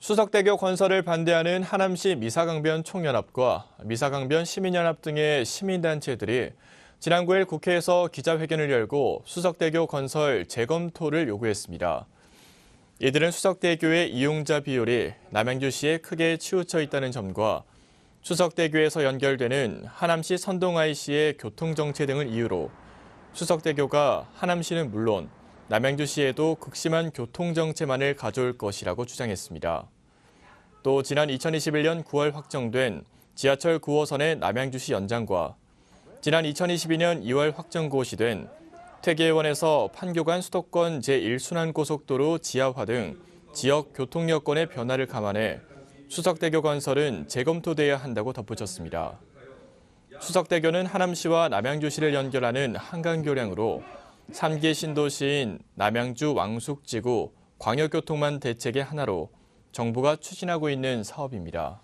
수석대교 건설을 반대하는 하남시 미사강변 총연합과 미사강변 시민연합 등의 시민단체들이 지난 9일 국회에서 기자회견을 열고 수석대교 건설 재검토를 요구했습니다. 이들은 수석대교의 이용자 비율이 남양주시에 크게 치우쳐 있다는 점과 수석대교에서 연결되는 하남시 선동IC의 교통정체 등을 이유로 수석대교가 하남시는 물론 남양주시에도 극심한 교통정체만을 가져올 것이라고 주장했습니다. 또 지난 2021년 9월 확정된 지하철 9호선의 남양주시 연장과 지난 2022년 2월 확정 고시된 퇴계원에서 판교간 수도권 제1순환 고속도로 지하화 등 지역 교통 여건의 변화를 감안해 수석대교 건설은 재검토돼야 한다고 덧붙였습니다. 수석대교는 하남시와 남양주시를 연결하는 한강교량으로 3기 신도시인 남양주 왕숙지구 광역교통망 대책의 하나로 정부가 추진하고 있는 사업입니다.